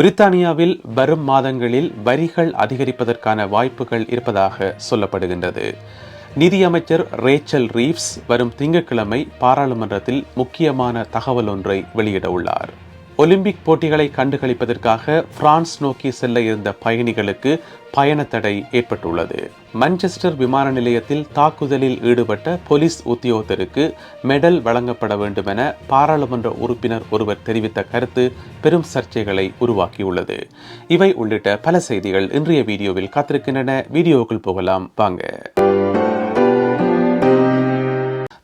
பிரித்தானியாவில் வரும் மாதங்களில் வரிகள் அதிகரிப்பதற்கான வாய்ப்புகள் இருப்பதாக சொல்லப்படுகின்றது. நிதியமைச்சர் ரேச்சல் ரீவ்ஸ் வரும் திங்கட்கிழமை பாராளுமன்றத்தில் முக்கியமான தகவல் ஒன்றை வெளியிட உள்ளார். ஒலிம்பிக் போட்டிகளை கண்டுகளிப்பதற்காக பிரான்ஸ் நோக்கி செல்ல இருந்த பயணிகளுக்கு பயண தடை ஏற்பட்டுள்ளது. மான்செஸ்டர் விமான நிலையத்தில் தாக்குதலில் ஈடுபட்ட போலீஸ் உத்தியோகத்தருக்கு மெடல் வழங்கப்பட வேண்டும் என பாராளுமன்ற உறுப்பினர் ஒருவர் தெரிவித்த கருத்து பெரும் சர்ச்சைகளை உருவாக்கியுள்ளது. இவை உள்ளிட்ட பல செய்திகள் இன்றைய வீடியோவில் காத்திருக்கின்றன. வீடியோவுக்குள் போகலாம். வாங்க.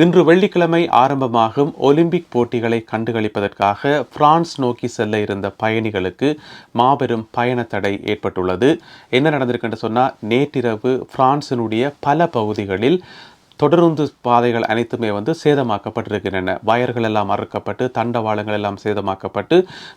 இன்று வெள்ளிக்கிழமை ஆரம்பமாகும் ஒலிம்பிக் போட்டிகளை கண்டுகளிப்பதற்காக பிரான்ஸ் நோக்கி செல்ல இருந்த பயணிகளுக்கு மாபெரும் பயண தடை ஏற்பட்டுள்ளது. என்ன நடந்திருக்குன்னு சொன்னால் நேற்றிரவு பிரான்சினுடைய பல பகுதிகளில் தொடருந்து பாதைகள் அனைத்துமே வந்து சேதமாக்கப்பட்டிருக்கின்றன. வயர்கள் எல்லாம் அறுக்கப்பட்டு தண்டவாளங்கள் எல்லாம் சேதமாக்கப்பட்டு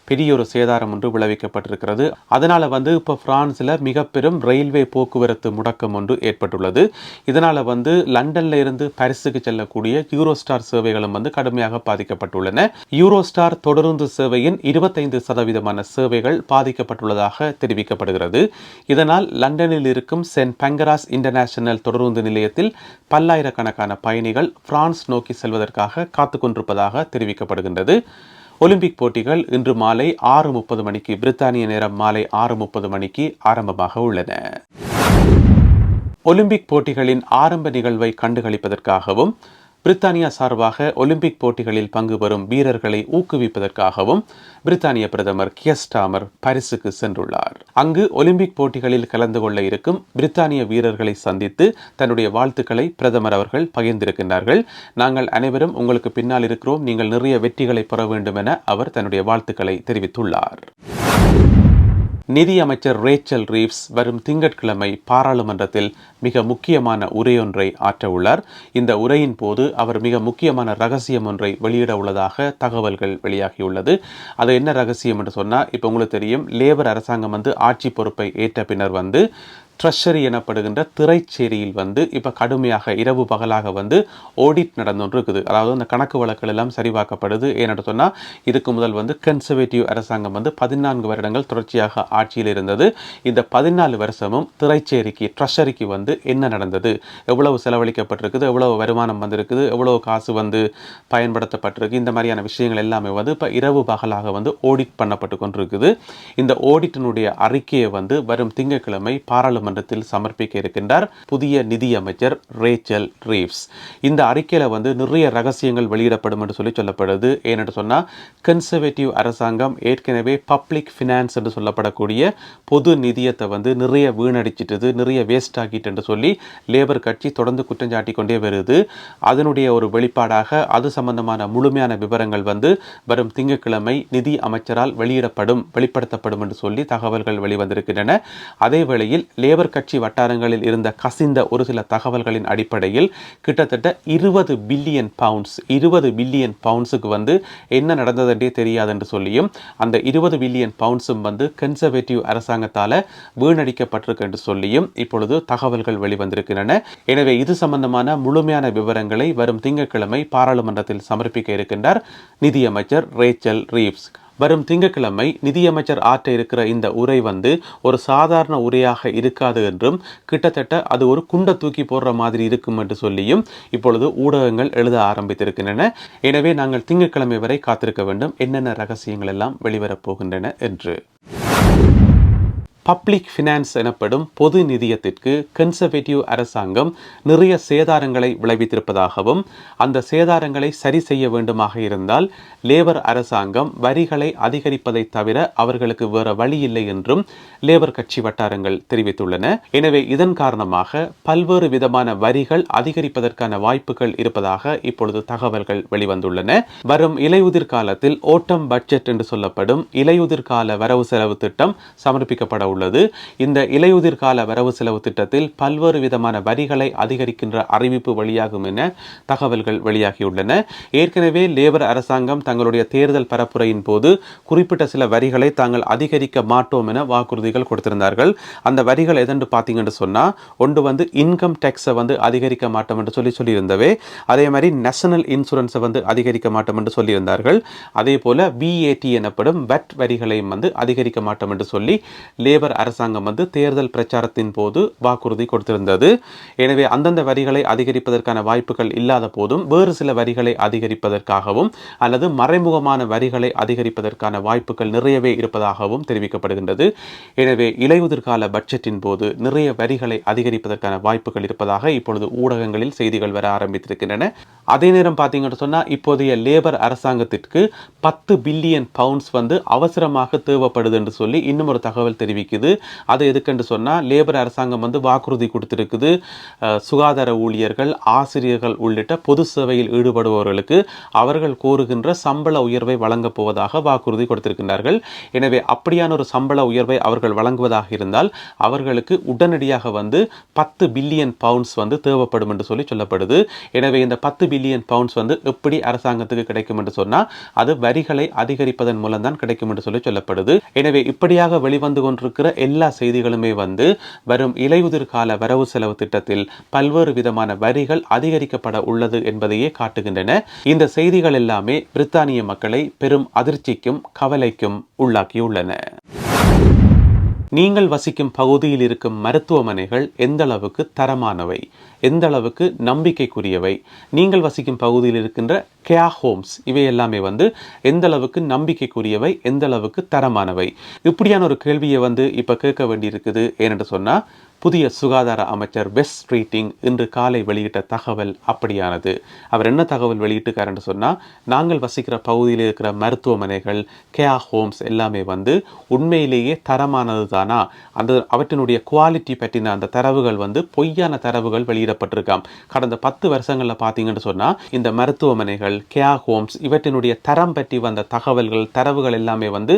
பெரிய ஒரு சேதாரம் ஒன்று விளைவிக்கப்பட்டிருக்கிறது. அதனால வந்து இப்போ பிரான்ஸில் மிக பெரும் ரயில்வே போக்குவரத்து முடக்கம் ஒன்று ஏற்பட்டுள்ளது. இதனால வந்து லண்டன்ல இருந்து பரிசுக்கு செல்லக்கூடிய யூரோஸ்டார் சேவைகளும் வந்து கடுமையாக பாதிக்கப்பட்டுள்ளன. யூரோஸ்டார் தொடருந்து சேவையின் இருபத்தைந்து சதவீதமான சேவைகள் பாதிக்கப்பட்டுள்ளதாக தெரிவிக்கப்படுகிறது. இதனால் லண்டனில் இருக்கும் சென்ட் பங்கராஸ் இன்டர்நேஷனல் தொடருந்து நிலையத்தில் பல்லாயிரம் ஆயிரக்கணக்கான பயணிகள் பிரான்ஸ் நோக்கி செல்வதற்காக காத்து கொண்டிருப்பதாக தெரிவிக்கப்படுகின்றது. ஒலிம்பிக் போட்டிகள் இன்று மாலை ஆறு முப்பது மணிக்கு பிரித்தானிய நேரம் மாலை ஆறு முப்பது மணிக்கு ஆரம்பமாக உள்ளன. ஒலிம்பிக் போட்டிகளின் ஆரம்ப நிகழ்வை கண்டுகளிப்பதற்காகவும் பிரித்தானியா சார்பாக ஒலிம்பிக் போட்டிகளில் பங்கு பெறும் வீரர்களை ஊக்குவிப்பதற்காகவும் பிரித்தானிய பிரதமர் கியஸ்டாமர் பாரிஸுக்கு சென்றுள்ளார். அங்கு ஒலிம்பிக் போட்டிகளில் கலந்து கொள்ள இருக்கும் பிரித்தானிய வீரர்களை சந்தித்து தன்னுடைய வாழ்த்துக்களை பிரதமர் அவர்கள் பகிர்ந்திருக்கின்றார்கள். நாங்கள் அனைவரும் உங்களுக்கு பின்னால் இருக்கிறோம். நீங்கள் நிறைய வெற்றிகளை பெற வேண்டும் என அவர் தன்னுடைய வாழ்த்துக்களை தெரிவித்துள்ளார். நிதியமைச்சர் ரேச்சல் ரீவ்ஸ் வரும் திங்கட்கிழமை பாராளுமன்றத்தில் மிக முக்கியமான உரையொன்றை ஆற்றவுள்ளார் இந்த உரையின் போது அவர் மிக முக்கியமான ரகசியம் ஒன்றை வெளியிட உள்ளதாக தகவல்கள் வெளியாகியுள்ளது. அது என்ன ரகசியம் என்று சொன்னால் இப்போ உங்களுக்கு தெரியும் லேபர் அரசாங்கம் வந்து ஆட்சி பொறுப்பை ஏற்ற பின்னர் வந்து ட்ரெஷரி எனப்படுகின்ற திரைச்சேரியில் வந்து இப்போ கடுமையாக இரவு பகலாக வந்து ஓடிட் நடந்து இருக்குது அதாவது அந்த கணக்கு வழக்குகள் எல்லாம் சரிபார்க்கப்படுது. ஏன்னு சொன்னால் இதுக்கு முதல் வந்து கன்சர்வேட்டிவ் அரசாங்கம் வந்து பதினான்கு வருடங்கள் தொடர்ச்சியாக ஆட்சியில் இருந்தது. இந்த பதினாலு வருஷமும் திரைச்சேரிக்கு ட்ரெஷரிக்கு வந்து என்ன நடந்தது? எவ்வளவு செலவழிக்கப்பட்டிருக்குது? எவ்வளவு வருமானம் வந்திருக்குது? எவ்வளவு காசு வந்து பயன்படுத்தப்பட்டிருக்கு? இந்த மாதிரியான விஷயங்கள் எல்லாமே வந்து இப்போ இரவு பகலாக வந்து ஓடிட் பண்ணப்பட்டு கொண்டிருக்குது. இந்த ஓடிட்டினுடைய அறிக்கையை வந்து வரும் திங்கட்கிழமை பாராளுமன்ற நாடாளுமன்றத்தில் சமர்ப்பிக்க இருக்கின்றார் புதிய நிதியமைச்சர் ரேச்சல் ரீவ்ஸ். இந்த அறிக்கையில் வந்து நிறைய ரகசியங்கள் வெளியிடப்படும் என்று சொல்லி சொல்லப்படுது. ஏனென்று சொன்னால் கன்சர்வேட்டிவ் அரசாங்கம் ஏற்கனவே பப்ளிக் ஃபினான்ஸ் என்று சொல்லப்படக்கூடிய பொது நிதியத்தை வந்து நிறைய வீணடிச்சிட்டது நிறைய வேஸ்ட் ஆகிட்டு என்று சொல்லி லேபர் கட்சி தொடர்ந்து குற்றஞ்சாட்டி கொண்டே வருது. அதனுடைய ஒரு வெளிப்பாடாக அது சம்பந்தமான முழுமையான விவரங்கள் வந்து வரும் திங்கட்கிழமை நிதி அமைச்சரால் வெளியிடப்படும் வெளிப்படுத்தப்படும் என்று சொல்லி தகவல்கள் வெளிவந்திருக்கின்றன. அதே வேளையில் லேபர் லேபர் கட்சி வட்டாரங்களில் இருந்த கசிந்த ஒரு சில தகவல்களின் அடிப்படையில் கிட்டத்தட்ட இருபது பில்லியன் பவுண்ட்ஸ் இருபது பில்லியன் பவுண்ட்ஸுக்கு வந்து என்ன நடந்ததுன்றே தெரியாது என்று சொல்லியும் அந்த இருபது பில்லியன் பவுண்ட்ஸும் வந்து கன்சர்வேட்டிவ் அரசாங்கத்தால் வீணடிக்கப்பட்டிருக்கு என்று சொல்லியும் இப்பொழுது தகவல்கள் வெளிவந்திருக்கின்றன. எனவே இது சம்பந்தமான முழுமையான விவரங்களை வரும் திங்கட்கிழமை பாராளுமன்றத்தில் சமர்ப்பிக்க இருக்கின்றார் நிதியமைச்சர் ரேச்சல் ரீவ்ஸ். வரும் திங்கட்கிழமை நிதியமைச்சர் ஆற்ற இருக்கிற இந்த உரை வந்து ஒரு சாதாரண உரையாக இருக்காது என்றும் கிட்டத்தட்ட அது ஒரு குண்டை தூக்கி போடுற மாதிரி இருக்கும் என்று சொல்லியும் இப்பொழுது ஊடகங்கள் எழுத ஆரம்பித்திருக்கின்றன. எனவே நாங்கள் திங்கட்கிழமை வரை காத்திருக்க வேண்டும். என்னென்ன ரகசியங்கள் எல்லாம் வெளிவரப் போகின்றன என்று. பப்ளிக் ஃபினான்ஸ் எனப்படும் பொது நிதியத்திற்கு கன்சர்வேட்டிவ் அரசாங்கம் நிறைய சேதாரங்களை விளைவித்திருப்பதாகவும் அந்த சேதாரங்களை சரி செய்ய வேண்டுமாக இருந்தால் லேபர் அரசாங்கம் வரிகளை அதிகரிப்பதை தவிர அவர்களுக்கு வேற வழி இல்லை என்றும் லேபர் கட்சி வட்டாரங்கள் தெரிவித்துள்ளன. எனவே இதன் காரணமாக பல்வேறு விதமான வரிகள் அதிகரிப்பதற்கான வாய்ப்புகள் இருப்பதாக இப்பொழுது தகவல்கள் வெளிவந்துள்ளன. வரும் இலையுதிர் காலத்தில் ஓட்டம் பட்ஜெட் என்று சொல்லப்படும் இலையுதிர் கால வரவு செலவு திட்டம் சமர்ப்பிக்கப்பட உள்ளது. இந்த இலையுதிர் கால வரவு செலவு திட்டத்தில் பல்வேறு விதமான வரிகளை அதிகரிக்கின்ற அறிவிப்பு வெளியாகும் என தகவல்கள் வெளியாகியுள்ளன. ஏற்கனவே லேபர் அரசாங்கம் தங்களுடைய தேர்தல் பரப்புரையின் போது குறிப்பிட்ட சில வரிகளை தாங்கள் அதிகரிக்க மாட்டோம் என வாக்குறுதிகள் கொடுத்திருந்தார்கள். அந்த வரிகள் எதென்று பார்த்தீங்கன்னு சொன்னால் ஒன்று வந்து இன்கம் டேக்ஸை வந்து அதிகரிக்க மாட்டோம் என்று சொல்லி சொல்லியிருந்தவே. அதே மாதிரி நேஷனல் இன்சூரன்ஸை வந்து அதிகரிக்க மாட்டோம் என்று சொல்லியிருந்தார்கள். அதே போல விஏடி எனப்படும் வெட் வரிகளையும் வந்து அதிகரிக்க மாட்டோம் என்று சொல்லி லேபர் அரசாங்கம் வந்து தேர்தல் பிரச்சாரத்தின் போது வாக்குறுதி கொடுத்திருந்தது. எனவே அந்தந்த வரிகளை அதிகரிப்பதற்கான வாய்ப்புகள் இல்லாத போதும் வேறு சில வரிகளை அதிகரிப்பதற்காகவும் அல்லது மறைமுகமான வரிகளை அதிகரிப்பதற்கான வாய்ப்புகள் நிறையவே இருப்பதாகவும் தெரிவிக்கப்படுகின்றது. எனவே இலையுதிர்கால பட்ஜெட்டின் போது நிறைய வரிகளை அதிகரிப்பதற்கான வாய்ப்புகள் இருப்பதாக இப்பொழுது ஊடகங்களில் செய்திகள் வர ஆரம்பித்திருக்கின்றன. அதே நேரம் பார்த்தீங்கன்னு சொன்னால் இப்போதைய லேபர் அரசாங்கத்திற்கு பத்து பில்லியன் பவுண்ட்ஸ் வந்து அவசரமாக தேவைப்படுது என்று சொல்லி இன்னும் ஒரு தகவல் இருக்குது அது எதுக்குன்னு சொன்னால் லேபர் அரசாங்கம் வந்து வாக்குறுதி கொடுத்துருக்குது. சுகாதார ஊழியர்கள் ஆசிரியர்கள் உள்ளிட்ட பொது சேவையில் ஈடுபடுபவர்களுக்கு அவர்கள் கோருகின்ற சம்பள உயர்வை வழங்கப் போவதாக வாக்குறுதி கொடுத்திருக்கின்றார்கள். எனவே அப்படியான ஒரு சம்பள உயர்வை அவர்கள் வழங்குவதாக இருந்தால் அவர்களுக்கு உடனடியாக வந்து பத்து பில்லியன் பவுண்ட்ஸ் வந்து தேவைப்படும் என்று சொல்லி சொல்லப்படுது. எனவே இந்த பத்து பில்லியன் பவுண்ட்ஸ் வந்து எப்படி அரசாங்கத்துக்கு கிடைக்கும் என்று சொன்னால் அது வரிகளை அதிகரிப்பதன் மூலம் தான் கிடைக்கும் என்று சொல்லி சொல்லப்படுது. எனவே இப்படியாக வெளிவந்து கொண்டிருக்கிற எல்லா செய்திகளுமே வந்து வரும் இலையுதிர் கால வரவு செலவு திட்டத்தில் பல்வேறு விதமான வரிகள் அதிகரிக்கப்பட உள்ளது என்பதையே காட்டுகின்றன. இந்த செய்திகள் எல்லாமே பிரித்தானிய மக்களை பெரும் அதிர்ச்சிக்கும் கவலைக்கும் உள்ளாக்கியுள்ளன. நீங்கள் வசிக்கும் பகுதியில் இருக்கும் மருத்துவமனைகள் எந்த அளவுக்கு தரமானவை? எந்த அளவுக்கு நம்பிக்கைக்குரியவை. நீங்கள் வசிக்கும் பகுதியில் இருக்கின்ற கேயா ஹோம்ஸ் இவை எல்லாமே வந்து எந்த அளவுக்கு நம்பிக்கைக்குரியவை எந்த அளவுக்கு தரமானவை. இப்படியான ஒரு கேள்வியை வந்து இப்போ கேட்க வேண்டியிருக்குது. ஏனென்று சொன்னால் புதிய சுகாதார அமைச்சர் வெஸ் ஸ்ட்ரீட்டிங் இன்று காலை வெளியிட்ட தகவல் அப்படியானது. அவர் என்ன தகவல் வெளியிட்டுக்காருன்னு சொன்னால் நாங்கள் வசிக்கிற பகுதியில் இருக்கிற மருத்துவமனைகள் கேயா ஹோம்ஸ் எல்லாமே வந்து உண்மையிலேயே தரமானது தானா அந்த அவற்றினுடைய குவாலிட்டி பற்றின அந்த தரவுகள் வந்து பொய்யான தரவுகள் வெளியிடப்பட்டிருக்காம். கடந்த பத்து வருஷங்களில் பார்த்தீங்கன்னு சொன்னால் இந்த மருத்துவமனைகள் கேயா ஹோம்ஸ் இவற்றினுடைய தரம் பற்றி வந்த தகவல்கள் தரவுகள் எல்லாமே வந்து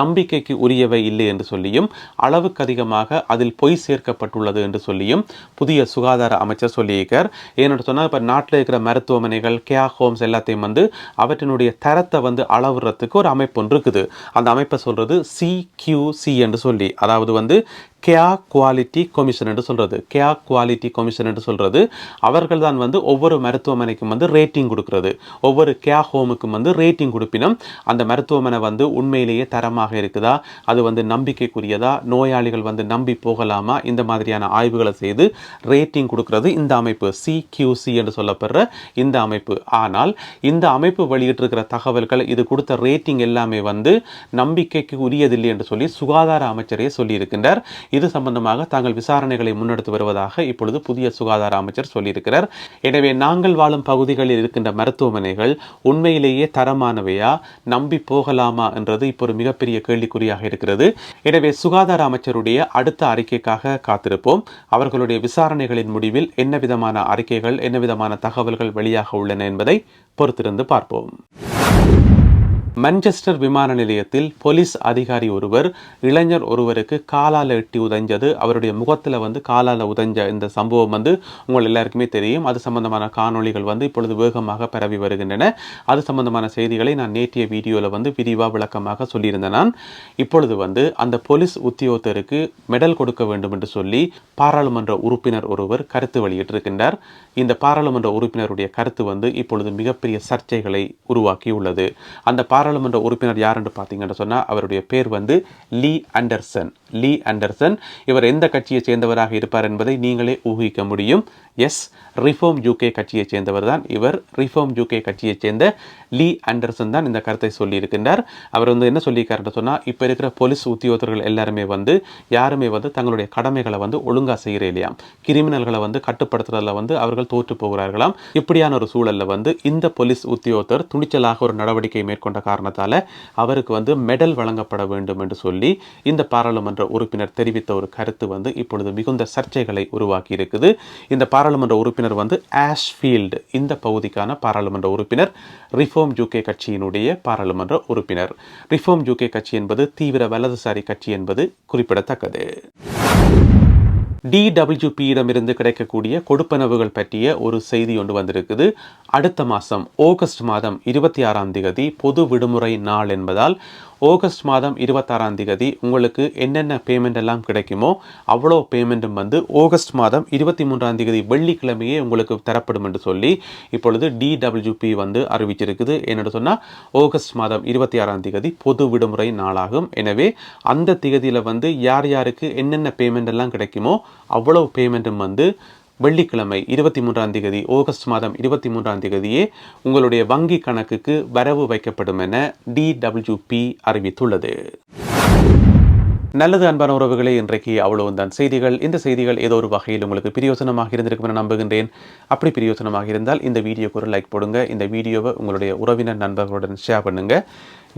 நம்பிக்கைக்கு உரியவை இல்லை என்று சொல்லியும் அளவுக்கு அதிகமாக அதில் பொய் சேர்க்கப்பட்ட சேர்க்கப்பட்டுள்ளது என்று சொல்லியும் புதிய சுகாதார அமைச்சர் சொல்லியிருக்கார். ஏன்னு சொன்னால் இப்போ நாட்டில் இருக்கிற மருத்துவமனைகள் கேர் ஹோம்ஸ் எல்லாத்தையும் வந்து அவற்றினுடைய தரத்தை வந்து அளவுறதுக்கு ஒரு அமைப்பு ஒன்று இருக்குது. அந்த அமைப்பை சொல்கிறது சிக்யூசி என்று சொல்லி. அதாவது வந்து கேயா குவாலிட்டி கமிஷன் என்று சொல்கிறது கேயா குவாலிட்டி கமிஷன் என்று சொல்கிறது அவர்கள் தான் வந்து ஒவ்வொரு மருத்துவமனைக்கும் வந்து ரேட்டிங் கொடுக்குறது. ஒவ்வொரு கேயா ஹோமுக்கும் வந்து ரேட்டிங் கொடுப்பினும் அந்த மருத்துவமனை வந்து உண்மையிலேயே தரமாக இருக்குதா? அது வந்து நம்பிக்கைக்குரியதா? நோயாளிகள் வந்து நம்பி போகலாமா? இந்த மாதிரியான ஆய்வுகளை செய்து ரேட்டிங் கொடுக்கறது இந்த அமைப்பு. சிக்யூசி என்று சொல்லப்படுற இந்த அமைப்பு. ஆனால் இந்த அமைப்பு வெளியிட்டிருக்கிற தகவல்கள் இது கொடுத்த ரேட்டிங் எல்லாமே வந்து நம்பிக்கைக்கு உரியதில்லை என்று சொல்லி சுகாதார அமைச்சரே சொல்லியிருக்கின்றார். இது சம்பந்தமாக தாங்கள் விசாரணைகளை முன்னெடுத்து வருவதாக இப்பொழுது புதிய சுகாதார அமைச்சர் சொல்லியிருக்கிறார். எனவே நாங்கள் வாழும் பகுதிகளில் இருக்கின்ற மருத்துவமனைகள் உண்மையிலேயே தரமானவையா? நம்பி போகலாமா என்றது இப்போ ஒரு மிகப்பெரிய கேள்விக்குறியாக இருக்கிறது. எனவே சுகாதார அமைச்சருடைய அடுத்த அறிக்கைக்காக காத்திருப்போம். அவர்களுடைய விசாரணைகளின் முடிவில் என்ன விதமான அறிக்கைகள் என்ன விதமான தகவல்கள் வெளியாக உள்ளன என்பதை பொறுத்திருந்து பார்ப்போம். மான்செஸ்டர் விமான நிலையத்தில் போலீஸ் அதிகாரி ஒருவர் இளைஞர் ஒருவருக்கு காலால் எட்டி உதைஞ்சது. அவருடைய முகத்தில் வந்து காலால் உதைஞ்ச இந்த சம்பவம் வந்து உங்கள் எல்லாருக்குமே தெரியும். அது சம்பந்தமான காணொளிகள் வந்து இப்பொழுது வேகமாக பரவி வருகின்றன. அது சம்பந்தமான செய்திகளை நான் நேற்றைய வீடியோவில் வந்து விரிவாக விளக்கமாக சொல்லியிருந்தேன் நான். இப்பொழுது வந்து அந்த போலீஸ் உத்தியோகத்தருக்கு மெடல் கொடுக்க வேண்டும் என்று சொல்லி பாராளுமன்ற உறுப்பினர் ஒருவர் கருத்து வெளியிட்டிருக்கின்றார். இந்த பாராளுமன்ற உறுப்பினருடைய கருத்து வந்து இப்பொழுது மிகப்பெரிய சர்ச்சைகளை உருவாக்கியுள்ளது. அந்த பாராளுமன்ற உறுப்பினர் யார் என்று பார்த்தீங்கன்னு சொன்னால் அவருடைய பேர் வந்து லீ அண்டர்சன். லீ அண்டர்சன் இவர் எந்த கட்சியை சேர்ந்தவராக இருப்பார் என்பதை நீங்களே ஊகிக்க முடியும். எஸ் ரிஃபார்ம் யூகே கட்சியைச் சேர்ந்தவர் தான் இவர். ரிஃபார்ம் யூகே கட்சியைச் சேர்ந்த லீ அண்டர்சன் தான் இந்த கருத்தை சொல்லியிருக்கின்றார். அவர் வந்து என்ன சொல்லியிருக்காருன்னு சொன்னால் இப்போ இருக்கிற போலீஸ் உத்தியோகத்தர்கள் எல்லாருமே வந்து யாருமே வந்து தங்களுடைய கடமைகளை வந்து ஒழுங்காக செய்கிற இல்லையாம் கிரிமினல்களை வந்து கட்டுப்படுத்துறதுல வந்து அவர்கள் தோற்று போகிறார்களாம். இப்படியான ஒரு சூழலில் வந்து இந்த போலீஸ் உத்தியோகத்தர் துணிச்சலாக ஒரு நடவடிக்கை மேற்கொண்ட காரணத்தால் அவருக்கு வந்து மெடல் வழங்கப்பட வேண்டும் என்று சொல்லி இந்த பாராளுமன்ற உறுப்பினர் தெரிவித்த ஒரு கருத்து வந்து இப்பொழுது மிகுந்த சர்ச்சைகளை உருவாக்கி இருக்குது. இந்த பாராளுமன்ற உறுப்பினர் வந்து ஆஷ்ஃபீல்டு இந்த பகுதிக்கான பாராளுமன்ற உறுப்பினர் ரிஃபார்ம் யூகே கட்சியினுடைய பாராளுமன்ற உறுப்பினர். ரிஃபார்ம் யூகே கட்சி என்பது தீவிர வலதுசாரி கட்சி என்பது குறிப்பிடத்தக்கது. டிடபிள்யூபியிடமிருந்து கிடைக்கக்கூடிய கொடுப்பனவுகள் பற்றிய ஒரு செய்தி ஒன்று வந்திருக்குது. அடுத்த மாதம் ஆகஸ்ட் மாதம் இருபத்தி ஆறாம் தேதி பொது விடுமுறை நாள் என்பதால் ஆகஸ்ட் மாதம் இருபத்தாறாம் தேதி உங்களுக்கு என்னென்ன பேமெண்ட் எல்லாம் கிடைக்குமோ அவ்வளோ பேமெண்ட்டும் வந்து ஆகஸ்ட் மாதம் இருபத்தி மூன்றாம் தேதி வெள்ளிக்கிழமையே உங்களுக்கு தரப்படும் என்று சொல்லி இப்பொழுது டிடபிள்யூபி வந்து அறிவிச்சிருக்குது. என்னென்னு சொன்னால் ஆகஸ்ட் மாதம் இருபத்தி ஆறாம் தேதி பொது விடுமுறை நாளாகும். எனவே அந்த திகதியில் வந்து யார் யாருக்கு என்னென்ன பேமெண்ட் எல்லாம் கிடைக்குமோ அவ்வளோ பேமெண்ட்டும் வந்து வெள்ளிக்கிழமை இருபத்தி மூன்றாம் தேதி ஆகஸ்ட் மாதம் இருபத்தி மூன்றாம் தேதியே உங்களுடைய வங்கி கணக்குக்கு வரவு வைக்கப்படும் என டிடபிள்யூபி அறிவித்துள்ளது. நல்லது அன்பான உறவுகளே இன்றைக்கு அவ்வளவுதான். செய்திகள் இந்த செய்திகள் ஏதோ ஒரு வகையில் உங்களுக்கு பிரியோசனமாக இருந்திருக்கும் என நம்புகின்றேன். அப்படி பிரியோசனமாக இருந்தால் இந்த வீடியோக்கு ஒரு லைக் போடுங்க. இந்த வீடியோவை உங்களுடைய உறவினர் நண்பர்களுடன் ஷேர் பண்ணுங்க.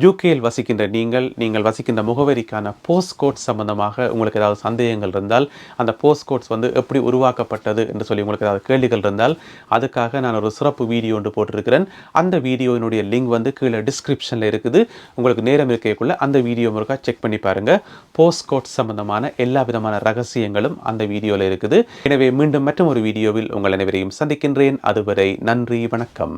யூகேயில் வசிக்கின்ற நீங்கள் நீங்கள் வசிக்கின்ற முகவரிக்கான போஸ்ட் கோட் சம்பந்தமாக உங்களுக்கு ஏதாவது சந்தேகங்கள் இருந்தால் அந்த போஸ்ட் கோட்ஸ் வந்து எப்படி உருவாக்கப்பட்டது என்று சொல்லி உங்களுக்கு ஏதாவது கேள்விகள் இருந்தால் அதுக்காக நான் ஒரு சிறப்பு வீடியோ ஒன்று போட்டிருக்கிறேன். அந்த வீடியோவினுடைய லிங்க் வந்து கீழே டிஸ்கிரிப்ஷனில் இருக்குது. உங்களுக்கு நேரம் இருக்கக்குள்ள அந்த வீடியோ முருகா செக் பண்ணி பாருங்கள் போஸ்ட் கோட் சம்பந்தமான எல்லா விதமான ரகசியங்களும் அந்த வீடியோவில் இருக்குது. எனவே மீண்டும் மற்றும் ஒரு வீடியோவில் உங்கள் அனைவரையும் சந்திக்கின்றேன். அதுவரை நன்றி வணக்கம்.